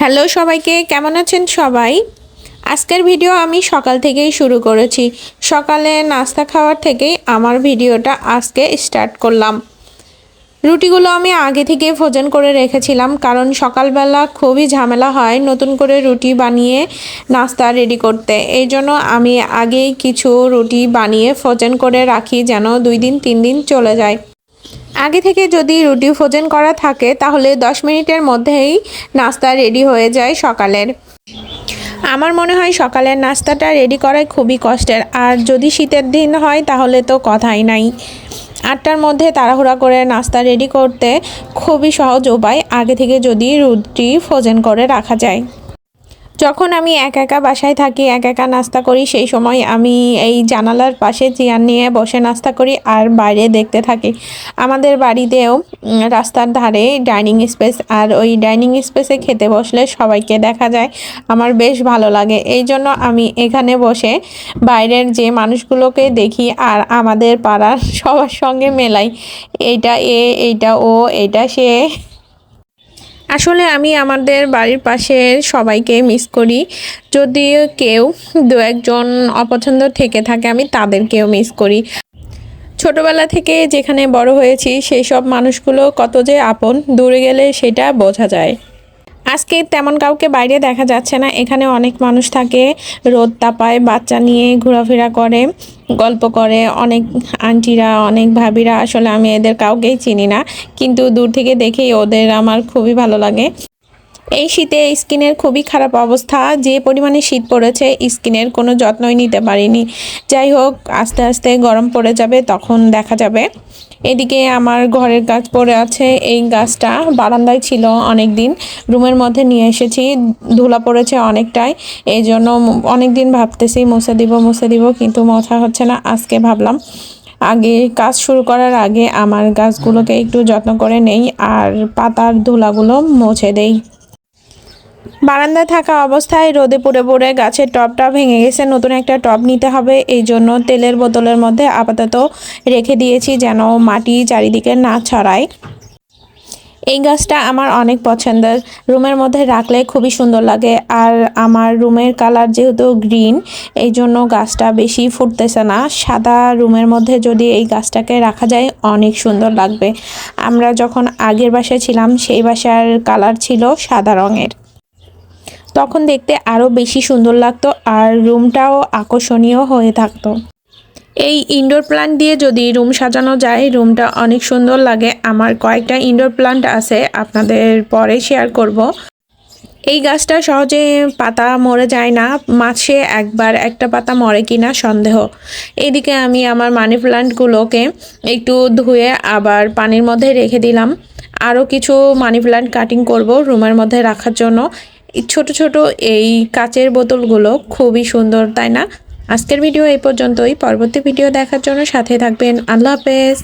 Hello সবাইকে, কেমন আছেন সবাই? আজকের ভিডিও আমি সকাল থেকেই শুরু করেছি। সকালে নাস্তা খাওয়ার থেকেই আমার ভিডিওটা আজকে স্টার্ট করলাম। রুটিগুলো আমি আগে থেকে ভোজন করে রেখেছিলাম কারণ সকালবেলা খুবই ঝামেলা হয় নতুন করে রুটি বানিয়ে নাস্তা রেডি করতে। এই জন্য আমি আগেই কিছু রুটি বানিয়ে ফ্রোজেন করে রাখি যেন দুই দিন, তিন দিন চলে যায়। আগে থেকে যদি রুটি ফ্রোজেন করা থাকে, তাহলে দশ মিনিটের মধ্যেই নাস্তা রেডি হয়ে যায় সকালের। আমার মনে হয় সকালের নাস্তাটা রেডি করাই খুবই কষ্টের। আর যদি শীতের দিন হয়, তাহলে তো কথাই নাই। আটটার মধ্যে তাড়াহুড়া করে নাস্তা রেডি করতে খুবই সহজ উপায়। আগে থেকে যদি রুটি ফ্রোজেন করে রাখা যায়। যখন আমি একা একা বাসায় থাকি, একা একা নাস্তা করি, সেই সময় আমি এই জানালার পাশে চেয়ার নিয়ে বসে নাস্তা করি আর বাইরে দেখতে থাকি। আমাদের বাড়িতেও রাস্তার ধারে ডাইনিং স্পেস আর ওই ডাইনিং স্পেসে খেতে বসলে সবাইকে দেখা যায়। আমার বেশ ভালো লাগে। এই জন্য আমি এখানে বসে বাইরের যে মানুষগুলোকে দেখি আর আমাদের পাড়ার সবার সঙ্গে মেলাই। এইটা এ এইটা ও, এটা সে। আসলে আমি আমাদের বাড়ির পাশের সবাইকে মিস করি। যদি কেউ দু একজন অপছন্দ থেকে থাকে, আমি তাদেরকেও মিস করি। ছোটবেলা থেকে যেখানে বড় হয়েছি, সেই সব মানুষগুলো কত যে আপন, দূরে গেলে সেটা বোঝা যায়। আজকে তেমন কাউকে বাইরে দেখা যাচ্ছে না। এখানে অনেক মানুষ থাকে, রোদ তাপায়, বাচ্চা নিয়ে ঘোরাফেরা করে, গল্প করে। অনেক আন্টিরা, অনেক ভাবিরা, আসলে আমি এদের কাউকেই চিনি না। কিন্তু দূর থেকে দেখেই ওদের আমার খুবই ভালো লাগে। এই শীতে স্কিনের খুবই খারাপ অবস্থা। যে পরিমাণে শীত পড়েছে, স্কিনের কোনো যত্নই নিতে পারিনি। যাই হোক, আস্তে আস্তে গরম পড়ে যাবে, তখন দেখা যাবে। এদিকে আমার ঘরের গাছ পড়ে আছে, এই গাছটা বারান্দায় ছিল অনেক দিন রুমের মধ্যে নিয়ে এসেছি, ধুলা পড়েছে অনেকটাই। এই জন্য অনেক দিন ভাবতেছি, মুছে দিব মুছে দিব, কিন্তু মোছা হচ্ছে না, আজকে ভাবলাম। আগে কাজ শুরু করার আগে আমার গাছগুলোকে একটু যত্ন করে নেই, আর পাতার ধুলাগুলো মুছে দেই। বারান্দায় থাকা অবস্থায় রোদে পড়ে পড়ে গাছের টবটা ভেঙে গেছে। নতুন একটা টব নিতে হবে। এই জন্য তেলের বোতলের মধ্যে আপাতত রেখে দিয়েছি যেন মাটি চারিদিকে না ছড়ায়। এই গাছটা আমার অনেক পছন্দের। রুমের মধ্যে রাখলে খুবই সুন্দর লাগে। আর আমার রুমের কালার যেহেতু গ্রিন, এই জন্য গাছটা বেশি ফুটতেছে না। সাদা রুমের মধ্যে যদি এই গাছটাকে রাখা যায়, অনেক সুন্দর লাগবে। আমরা যখন আগের বাসায় ছিলাম, সেই বাসার কালার ছিল সাদা রঙের। তখন দেখতে আরও বেশি সুন্দর লাগতো আর রুমটাও আকর্ষণীয় হয়ে থাকতো। এই ইনডোর প্লান্ট দিয়ে যদি রুম সাজানো যায়, রুমটা অনেক সুন্দর লাগে। আমার কয়েকটা ইনডোর প্লান্ট আছে, আপনাদের পরে শেয়ার করব। এই গাছটা সহজে পাতা মরে যায় না মাসে একবার একটা পাতা মরে কিনা সন্দেহ। এইদিকে আমি আমার মানি প্লান্টগুলোকে একটু ধুয়ে আবার পানির মধ্যে রেখে দিলাম। আরও কিছু মানি প্লান্ট কাটিং করব রুমের মধ্যে রাখার জন্য। ছোট ছোট এই কাচের বোতলগুলো খুবই সুন্দর, তাই না? আজকের ভিডিও এই পর্যন্তই। পরবর্তী ভিডিও দেখার জন্য সাথে থাকবেন। আল্লাহ হাফেজ।